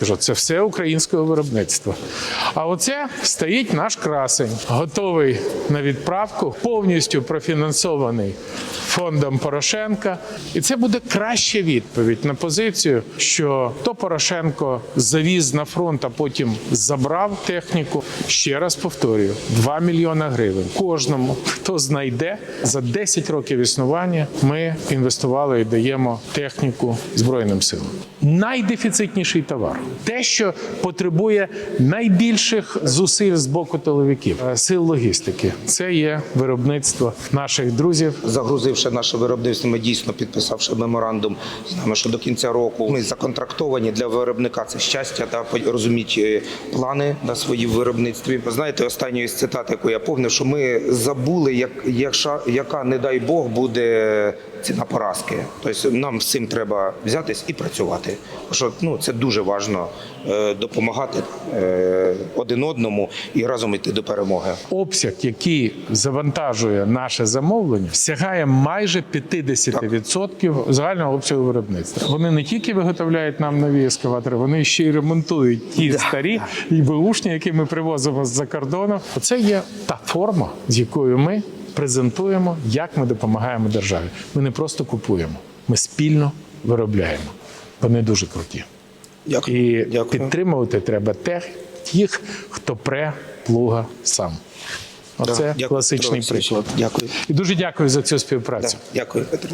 Кажу, це все українського виробництва. А оце стоїть наш красень, готовий на відправку, повністю профінансований фондом Порошенка. І це буде краща відповідь на позицію, що то Порошенко завіз на фронт, а потім забрав техніку. Ще раз повторюю: 2 мільйона гривень кожному, хто знайде за 10 років існування. Ми інвестували і даємо техніку Збройним силам. Найдефіцитніший товар, те, що потребує найбільших зусиль з боку тиловиків, е, сил логістики, це є виробництво наших друзів. Загрузивши наше виробництво, ми дійсно підписавши меморандум з нами, що до кінця року ми законтрактовані для виробника. Це щастя та розуміть е, плани на свої виробництві. Знаєте, останньої з цитат, яку я повнив, що ми забули, як, якша, яка, не дай Бог, буде ціна поразки. Тобто нам з цим треба взятись і працювати. Що ну це дуже важливо е, допомагати е, один одному і разом йти до перемоги. Обсяг, який завантажує наше замовлення, сягає майже 50% загального обсягу виробництва. Вони не тільки виготовляють нам нові ескаватори, вони ще й ремонтують ті старі і беушні, які ми привозимо з-за кордону. Оце є та форма, з якою ми презентуємо, як ми допомагаємо державі. Ми не просто купуємо, ми спільно виробляємо. Вони дуже круті. Дякую. І Дякую. підтримувати треба тех, тих, хто пре плуга сам. Оце Да, дякую, класичний приклад. Дякую. І дуже дякую за цю співпрацю. Дякую, Петро.